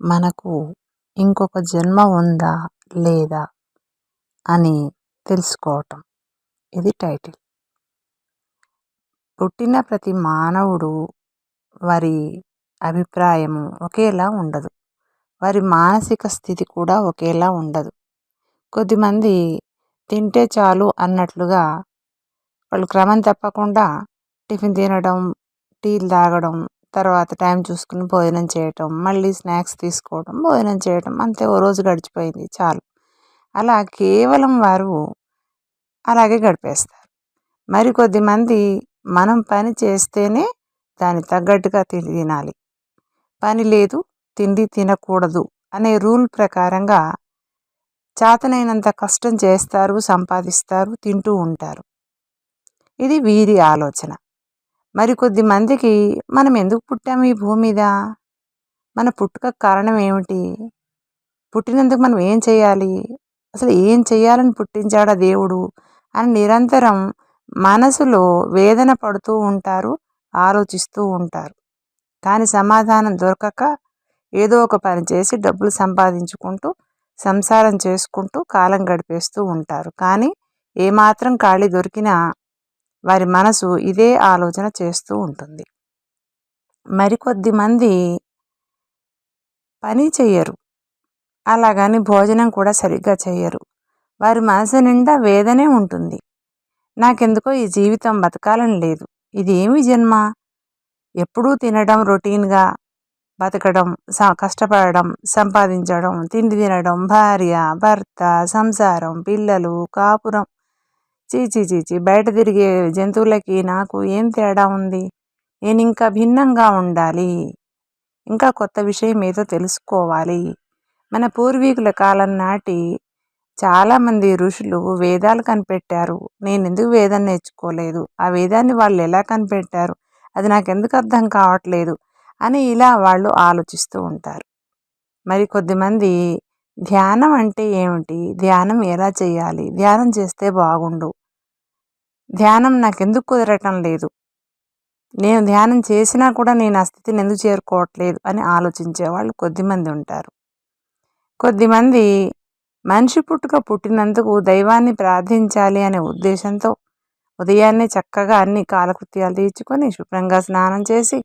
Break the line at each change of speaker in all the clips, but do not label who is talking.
మనకు ఇంకొక జన్మ ఉందా లేదా అని తెలుసుకోవటం. ఇది టైటిల్. పుట్టిన ప్రతి మానవుడు వారి అభిప్రాయము ఒకేలా ఉండదు. వారి మానసిక స్థితి కూడా ఒకేలా ఉండదు. కొద్దిమంది తింటే చాలు అన్నట్లుగా వాళ్ళు క్రమం తప్పకుండా టిఫిన్ తినడం టీలు తాగడం తర్వాత టైం చూసుకుని భోజనం చేయటం మళ్ళీ స్నాక్స్ తీసుకోవడం భోజనం చేయటం అంతే ఓ రోజు గడిచిపోయింది చాలు. అలా కేవలం వారు అలాగే గడిపేస్తారు. మరి కొద్దిమంది మనం పని చేస్తేనే దాన్ని తగ్గట్టుగా తిండి తినాలి. పని లేదు తిండి తినకూడదు అనే రూల్ ప్రకారంగా చేతనైనంత కష్టం చేస్తారు సంపాదిస్తారు తింటూ ఉంటారు. ఇది వీరి ఆలోచన. మరికొద్ది మందికి మనం ఎందుకు పుట్టాము ఈ భూమి మీద? మన పుట్టుక కారణం ఏమిటి? పుట్టినందుకు మనం ఏం చేయాలి? అసలు ఏం చేయాలని పుట్టించాడా దేవుడు? అని నిరంతరం మనసులో వేదన పడుతూ ఉంటారు ఆలోచిస్తూ ఉంటారు. కానీ సమాధానం దొరకక ఏదో ఒక పని చేసి డబ్బులు సంపాదించుకుంటూ సంసారం చేసుకుంటూ కాలం గడిపేస్తూ ఉంటారు. కానీ ఏమాత్రం ఖాళీ దొరికినా వారి మనసు ఇదే ఆలోచన చేస్తూ ఉంటుంది. మరికొద్ది మంది పని చెయ్యరు. అలాగని భోజనం కూడా సరిగ్గా చేయరు వారి మనసు నిండా వేదనే ఉంటుంది. నాకెందుకో ఈ జీవితం బతకాలని లేదు. ఇది ఏమి జన్మ? ఎప్పుడూ తినడం రొటీన్గా బతకడం కష్టపడడం సంపాదించడం తిండి తినడం భార్య భర్త సంసారం పిల్లలు కాపురం చీచి చీచి. బయట తిరిగే జంతువులకి నాకు ఏం తేడా ఉంది? నేను ఇంకా భిన్నంగా ఉండాలి. ఇంకా కొత్త విషయం ఏదో తెలుసుకోవాలి. మన పూర్వీకుల కాలం నాటి చాలామంది ఋషులు వేదాలు కనిపెట్టారు. నేను ఎందుకు వేదం నేర్చుకోలేదు? ఆ వేదాన్ని వాళ్ళు ఎలా కనిపెట్టారు? అది నాకు ఎందుకు అర్థం కావట్లేదు? అని ఇలా వాళ్ళు ఆలోచిస్తూ ఉంటారు. మరి కొద్దిమంది ధ్యానం అంటే ఏమిటి? ధ్యానం ఎలా చేయాలి? ధ్యానం చేస్తే బాగుండు. ధ్యానం నాకు ఎందుకు కుదరటం లేదు. నేను ధ్యానం చేసినా కూడా నేను ఆ స్థితిని ఎందుకు చేరుకోవట్లేదు అని ఆలోచించే వాళ్ళు కొద్దిమంది ఉంటారు. కొద్దిమంది మనిషి పుట్టుక పుట్టినందుకు దైవాన్ని ప్రార్థించాలి అనే ఉద్దేశంతో ఉదయాన్నే చక్కగా అన్ని కాలకృత్యాలు తీర్చుకొని శుభ్రంగా స్నానం చేసి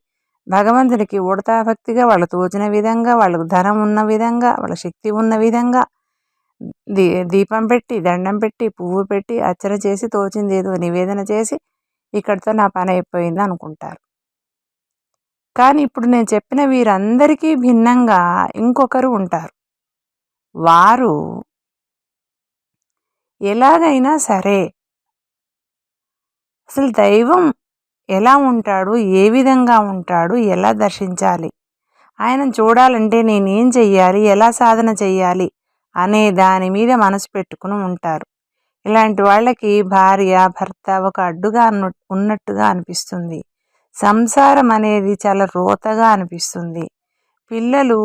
భగవంతునికి ఉడతాభక్తిగా వాళ్ళు తోచిన విధంగా వాళ్ళకు ధనం ఉన్న విధంగా వాళ్ళ శక్తి ఉన్న విధంగా దీ దీపం పెట్టి దండం పెట్టి పువ్వు పెట్టి అర్చన చేసి తోచింది ఏదో నివేదన చేసి ఇక్కడితో నా పని అయిపోయింది అనుకుంటారు. కానీ ఇప్పుడు నేను చెప్పిన వీరందరికీ భిన్నంగా ఇంకొకరు ఉంటారు. వారు ఎలాగైనా సరే అసలు దైవం ఎలా ఉంటాడు ఏ విధంగా ఉంటాడు ఎలా దర్శించాలి? ఆయనను చూడాలంటే నేనేం చెయ్యాలి? ఎలా సాధన చెయ్యాలి? అనే దాని మీద మనసు పెట్టుకుని ఉంటారు. ఇలాంటి వాళ్ళకి భార్య భర్త ఒక అడ్డుగా ఉన్నట్టుగా అనిపిస్తుంది. సంసారం అనేది చాలా రోతగా అనిపిస్తుంది. పిల్లలు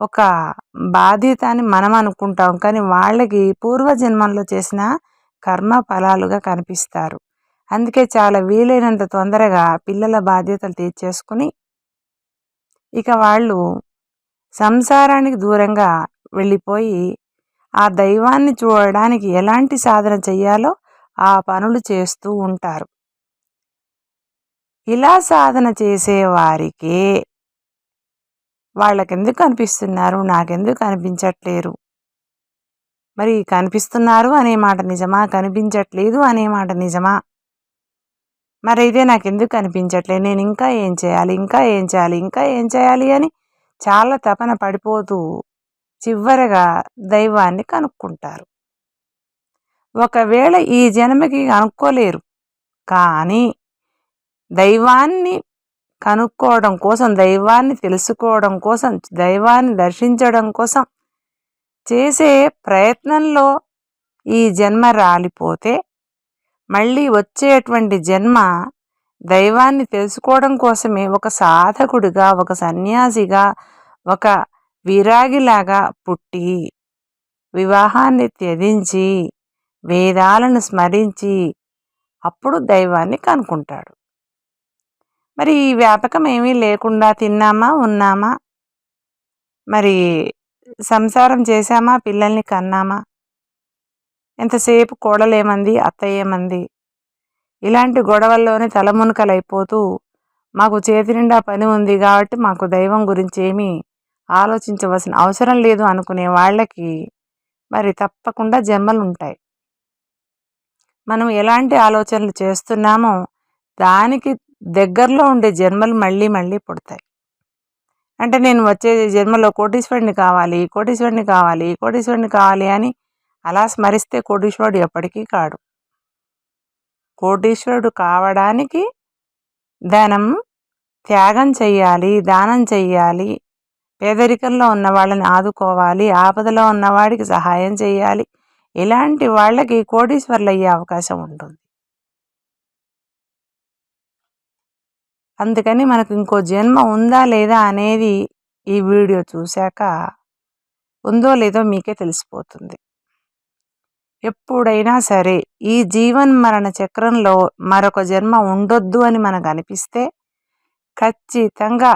ఒక బాధ్యత అని మనం అనుకుంటాం కానీ వాళ్ళకి పూర్వజన్మంలో చేసిన కర్మ ఫలాలుగా కనిపిస్తారు. అందుకే చాలా వీలైనంత తొందరగా పిల్లల బాధ్యతలు తీర్చేసుకుని ఇక వాళ్ళు సంసారానికి దూరంగా వెళ్ళిపోయి ఆ దైవాన్ని చూడడానికి ఎలాంటి సాధన చెయ్యాలో ఆ పనులు చేస్తూ ఉంటారు. ఇలా సాధన చేసేవారికే వాళ్ళకెందుకు కనిపిస్తున్నారు? నాకెందుకు కనిపించట్లేరు మరి కనిపిస్తున్నారు అనే మాట నిజమా? కనిపించట్లేదు అనే మాట నిజమా? మరి అయితే నాకు ఎందుకు కనిపించట్లేదు? నేను ఇంకా ఏం చేయాలి? ఇంకా ఏం చేయాలి? ఇంకా ఏం చేయాలి? అని చాలా తపన పడిపోతూ చివరగా దైవాన్ని కనుక్కుంటారు. ఒకవేళ ఈ జన్మకి కనుక్కోలేరు కానీ దైవాన్ని కనుక్కోవడం కోసం దైవాన్ని తెలుసుకోవడం కోసం దైవాన్ని దర్శించడం కోసం చేసే ప్రయత్నంలో ఈ జన్మ రాలిపోతే మళ్ళీ వచ్చేటువంటి జన్మ దైవాన్ని తెలుసుకోవడం కోసమే ఒక సాధకుడిగా ఒక సన్యాసిగా ఒక విరాగిలాగా పుట్టి వివాహాన్ని త్యజించి వేదాలను స్మరించి అప్పుడు దైవాన్ని కనుక్కుంటాడు మరి ఈ వ్యాపకం ఏమీ లేకుండా తిన్నామా ఉన్నామా? మరి సంసారం చేశామా పిల్లల్ని కన్నామా? ఎంతసేపు కోడలేమంది అత్తయ్యేమంది? ఇలాంటి గొడవల్లోనే తలమునకలైపోతూ మాకు చేతి నిండా పని ఉంది కాబట్టి మాకు దైవం గురించి ఏమీ ఆలోచించవలసిన అవసరం లేదు అనుకునే వాళ్ళకి మరి తప్పకుండా జన్మలు ఉంటాయి మనం ఎలాంటి ఆలోచనలు చేస్తున్నామో దానికి దగ్గరలో ఉండే జన్మలు మళ్ళీ మళ్ళీ పుడతాయి. అంటే నేను వచ్చే జన్మలో కోటీశ్వరుని కావాలి కోటీశ్వరుని కావాలి కోటీశ్వరుని కావాలి అని అలా స్మరిస్తే కోటీశ్వరుడు ఎప్పటికీ కాడు. కోటీశ్వరుడు కావడానికి ధనం త్యాగం చెయ్యాలి దానం చెయ్యాలి పేదరికంలో ఉన్న వాళ్ళని ఆదుకోవాలి ఆపదలో ఉన్నవాడికి సహాయం చేయాలి. ఇలాంటి వాళ్ళకి కోటీశ్వర్లు అయ్యే అవకాశం ఉంటుంది. అందుకని మనకు ఇంకో జన్మ ఉందా లేదా అనేది ఈ వీడియో చూశాక ఉందో లేదో మీకే తెలిసిపోతుంది. ఎప్పుడైనా సరే ఈ జీవన్ మరణ చక్రంలో మరొక జన్మ ఉండొద్దు అని మనకు అనిపిస్తే ఖచ్చితంగా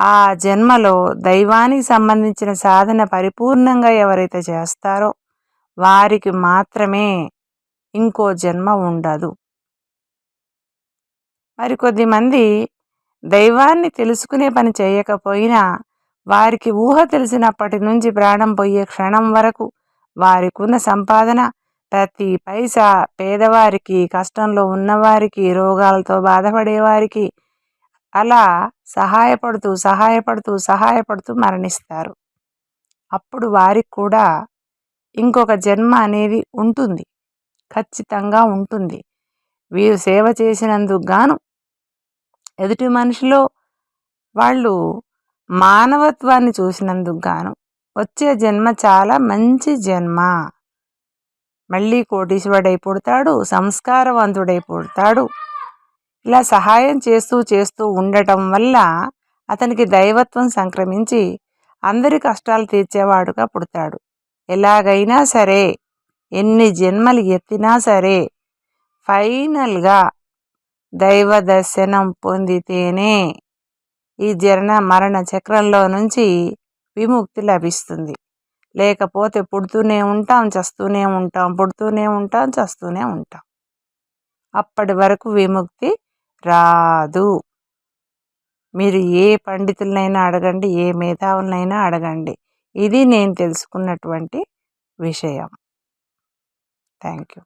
ఆ జన్మలో దైవానికి సంబంధించిన సాధన పరిపూర్ణంగా ఎవరైతే చేస్తారో వారికి మాత్రమే ఇంకో జన్మ ఉండదు. మరి మంది దైవాన్ని తెలుసుకునే పని చేయకపోయినా వారికి ఊహ తెలిసినప్పటి నుంచి ప్రాణం పోయే క్షణం వరకు వారికున్న సంపాదన ప్రతి పైసా పేదవారికి కష్టంలో ఉన్నవారికి రోగాలతో బాధపడేవారికి అలా సహాయపడుతూ సహాయపడుతూ సహాయపడుతూ మరణిస్తారు. అప్పుడు వారికి కూడా ఇంకొక జన్మ అనేది ఉంటుంది. ఖచ్చితంగా ఉంటుంది. వీరు సేవ చేసినందుకు గాను ఎదుటి మనిషిలో వాళ్ళు మానవత్వాన్ని చూసినందుకు గాను వచ్చే జన్మ చాలా మంచి జన్మ. మళ్ళీ కోటీశ్వరుడై పుడతాడు సంస్కారవంతుడై పుడతాడు. ఇలా సహాయం చేస్తూ చేస్తూ ఉండటం వల్ల అతనికి దైవత్వం సంక్రమించి అందరి కష్టాలు తీర్చేవాడుగా పుడతాడు. ఎలాగైనా సరే ఎన్ని జన్మలు ఎత్తినా సరే ఫైనల్గా దైవ దర్శనం పొందితేనే ఈ జరణ మరణ చక్రంలో నుంచి విముక్తి లభిస్తుంది. లేకపోతే పుడుతూనే ఉంటాం చస్తూనే ఉంటాం పుడుతూనే ఉంటాం చస్తూనే ఉంటాం. అప్పటి వరకు విముక్తి రాదు. మీరు ఏ పండితులనైనా అడగండి ఏ మేధావులనైనా అడగండి. ఇది నేను తెలుసుకున్నటువంటి విషయం. Thank you